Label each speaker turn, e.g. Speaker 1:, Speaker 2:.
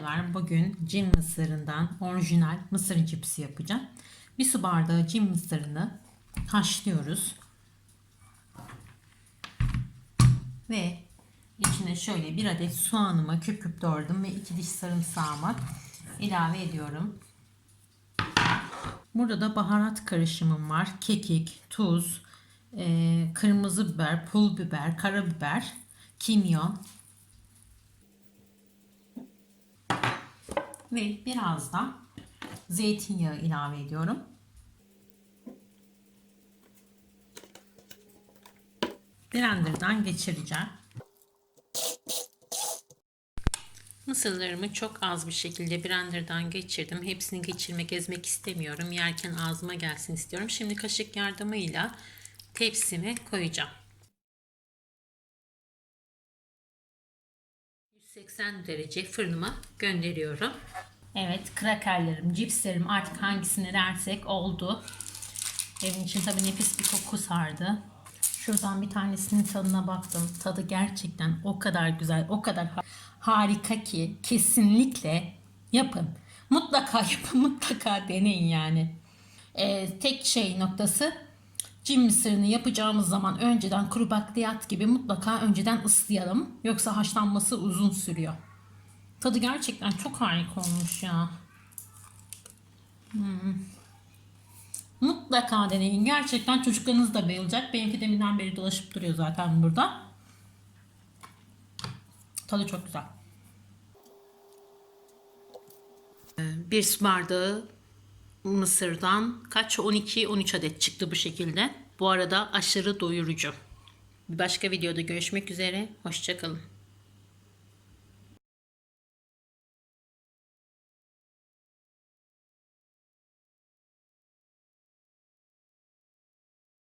Speaker 1: Merhabalar. Bugün cin mısırından orijinal mısır cipsi yapacağım. Bir su bardağı cin mısırını haşlıyoruz. Ve içine şöyle bir adet soğanımı küp küp doğradım ve iki diş sarımsağımı ilave ediyorum. Burada da baharat karışımım var. Kekik, tuz, eee, kırmızı biber, pul biber, karabiber, kimyon, ve biraz da zeytinyağı ilave ediyorum. Blender'dan geçireceğim. Mısırlarımı çok az bir şekilde blenderdan geçirdim. Hepsini geçirmek, ezmek istemiyorum. Yerken ağzıma gelsin istiyorum. Şimdi kaşık yardımıyla tepsime koyacağım. 180 derece fırınıma gönderiyorum. Evet, krakerlerim, cipslerim artık hangisini dersek oldu. Evin için tabii nefis bir koku sardı. Şuradan bir tanesinin tadına baktım. Tadı gerçekten o kadar güzel, o kadar ha- harika ki kesinlikle yapın. Mutlaka yapın, mutlaka deneyin yani. Ee, tek şey noktası cin mısırını yapacağımız zaman önceden kuru bakliyat gibi mutlaka önceden ıslayalım. Yoksa haşlanması uzun sürüyor. Tadı gerçekten çok harika olmuş ya. Hmm. Mutlaka deneyin. Gerçekten çocuklarınız da bayılacak. Benimki deminden beri dolaşıp duruyor zaten burada. Tadı çok güzel. Bir su bardağı mısırdan kaç 12-13 adet çıktı bu şekilde. Bu arada aşırı doyurucu. Bir başka videoda görüşmek üzere. Hoşçakalın.